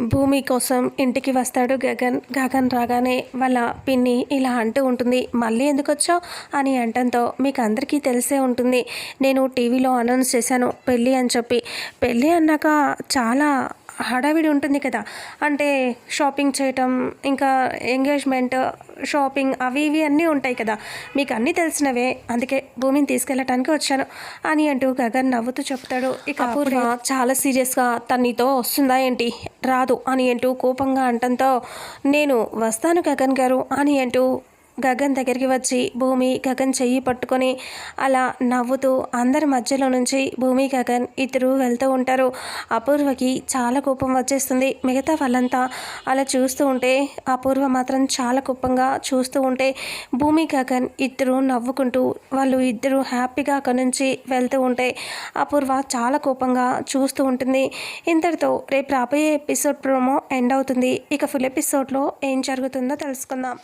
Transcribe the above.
భూమి కోసం ఇంటికి వస్తాడు గగన్. గగన్ రాగానే వాళ్ళ పిన్ని ఇలా అంటూ ఉంటుంది మళ్ళీ ఎందుకు వచ్చావు? అని అంటంతో మీకు అందరికీ తెలిసే ఉంటుంది. నేను టీవీలో అనౌన్స్ చేశాను పెళ్ళి అని చెప్పి. పెళ్ళి అన్నాక చాలా హడావిడి ఉంటుంది కదా. అంటే షాపింగ్ చేయటం ఇంకా ఎంగేజ్మెంట్ షాపింగ్ అవి ఇవి అన్నీ ఉంటాయి కదా. మీకు అన్నీ తెలిసినవే అందుకే భూమిని తీసుకెళ్ళటానికి వచ్చాను అని అంటూ గగన్ నవ్వుతూ చెప్తాడు. ఇక అపూర్వ చాలా సీరియస్గా తనతో వస్తుందా ఏంటి? రాదు అని అంటూ కోపంగా అంటంతో నేను వస్తాను గగన్ గారు అని అంటూ గగన్ దగ్గరికి వచ్చి భూమి గగన్ చెయ్యి పట్టుకొని అలా నవ్వుతూ అందరి మధ్యలో నుంచి భూమి గగన్ ఇద్దరు వెళ్తూ ఉంటారు. అపూర్వకి చాలా కోపం వచ్చేస్తుంది. మిగతా వాళ్ళంతా అలా చూస్తూ ఉంటే అపూర్వ మాత్రం చాలా కోపంగా చూస్తూ ఉంటే భూమి గగన్ ఇద్దరు నవ్వుకుంటూ వాళ్ళు ఇద్దరు హ్యాపీగా అక్కడి నుంచి వెళ్తూ ఉంటే అపూర్వ చాలా కోపంగా చూస్తూ ఉంటుంది. ఇంతటితో రేపు రాబోయే ఎపిసోడ్ ప్రోమో ఎండ్ అవుతుంది. ఇక ఫుల్ ఎపిసోడ్లో ఏం జరుగుతుందో తెలుసుకుందాం.